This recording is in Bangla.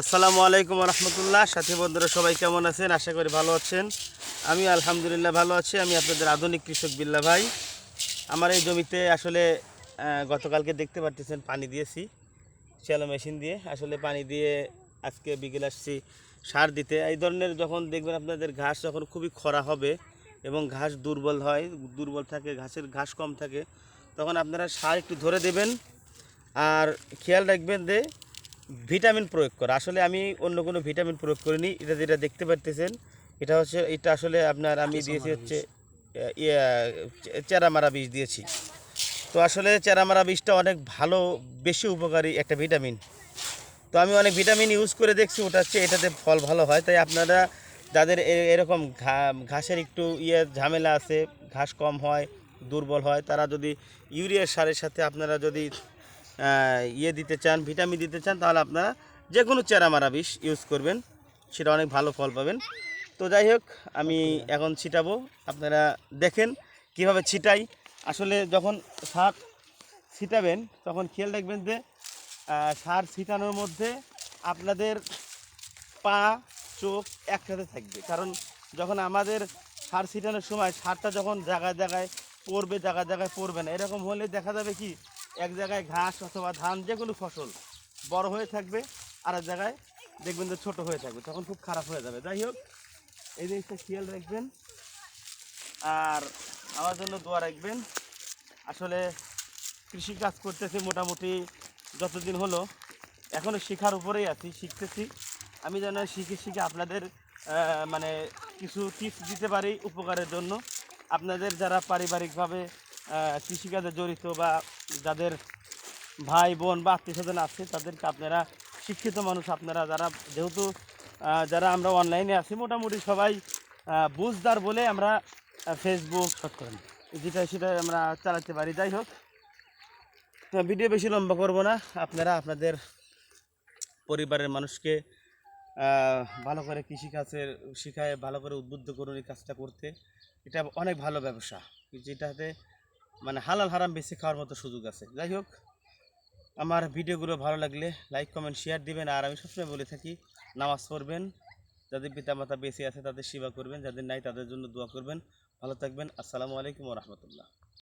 আসসালামু আলাইকুম রহমতুল্লাহ সাথী বন্ধুরা, সবাই কেমন আছেন? আশা করি ভালো আছেন। আমি আলহামদুলিল্লাহ ভালো আছি। আমি আপনাদের আধুনিক কৃষক বিল্লা ভাই। আমার এই জমিতে আসলে গতকালকে দেখতে পাচ্ছেন পানি দিয়েছি। শ্যালো মেশিন দিয়ে। আসলে পানি দিয়ে আজকে বিকেল আসছি সার দিতে। এই ধরনের যখন দেখবেন আপনাদের ঘাস যখন খুবই খরা হবে এবং ঘাস দুর্বল হয়, দুর্বল থাকে, ঘাসের ঘাস কম থাকে, তখন আপনারা সার একটু ধরে দেবেন। আর খেয়াল রাখবেন যে ভিটামিন প্রয়োগ করা। আসলে আমি অন্য কোনো ভিটামিন প্রয়োগ করিনি। এটা যেটা দেখতে পারতেছেন এটা হচ্ছে এটা আসলে আপনার আমি দিয়েছি হচ্ছে চেরামারা বীজ দিয়েছি। তো আসলে চেরামারা বীজটা অনেক ভালো বেশি উপকারী একটা ভিটামিন। তো আমি অনেক ভিটামিন ইউজ করে দেখছি ওটা হচ্ছে এটাতে ফল ভালো হয়। তাই আপনারা যাদের এরকম ঘা- ঘাসের একটু ইয়ে ঝামেলা আছে ঘাস কম হয় দুর্বল হয় তারা যদি ইউরিয়া সারের সাথে আপনারা যদি ইয়ে দিতে চান, ভিটামিন দিতে চান, তাহলে আপনারা যে কোনো চেরামারা বিষ ইউজ করবেন। সেটা অনেক ভালো ফল পাবেন। তো যাই হোক, আমি এখন ছিটাবো। আপনারা দেখেন কীভাবে ছিটাই। আসলে যখন সার ছিটাবেন, তখন খেয়াল রাখবেন যে সার ছিটানোর মধ্যে আপনাদের পা, চোখ একসাথে থাকবে। কারণ যখন আমাদের সার ছিটানোর সময়, সারটা যখন জায়গায় জায়গায় পড়বে, জায়গায় জায়গায় পড়বে না, এরকম হলে দেখা যাবে কি এক জায়গায় ঘাস অথবা ধান, যে কোনো ফসল বড় হয়ে থাকবে আর এক জায়গায় দেখবেন যে ছোট হয়ে থাকবে, তখন খুব খারাপ হয়ে যাবে। যাই হোক, এই জিনিসটা খেয়াল রাখবেন। আর আমার জন্য দোয়া রাখবেন। আসলে কৃষি কাজ করতেছে মোটামুটি যতদিন হলো এখনও শেখার উপরেই আছি, শিখতেছি। আমি যেন শিখে শিখে আপনাদের মানে কিছু টিপস দিতে পারি উপকারের জন্য। আপনাদের যারা পারিবারিকভাবে কৃষিকাজে জড়িত বা যাদের ভাই, বোন বা আত্মীয় স্বজন আছে, তাদেরকে আপনারা শিক্ষিত মানুষ আপনারা যারা, যেহেতু যারা আমরা অনলাইনে আছি, মোটামুটি সবাই বুঝদার বলে আমরা ফেসবুক যেটা সেটা আমরা চালাতে পারি। যাই হোক ভিডিও বেশি লম্বা করব না। আপনারা আপনাদের পরিবারের মানুষকে ভালো করে কৃষিকাজের শিখায়, ভালো করে উদ্বুদ্ধ করুন এই কাজটা করতে। এটা অনেক ভালো ব্যবসা। যেটাতে মানে হালাল হারাম বেশি খাওয়ার মতো সুযোগ আছে। যাই হোক, আমার ভিডিওগুলো ভালো লাগলে লাইক, কমেন্ট শেয়ার দিবেন। আর আমি সবসময় বলে থাকি, নামাজ পড়বেন। যাদের পিতামাতা বেঁচে আছে তাদের সেবা করবেন। যাদের নাই তাদের জন্য দোয়া করবেন। ভালো থাকবেন। আসসালামু আলাইকুম রহমতুল্লাহ।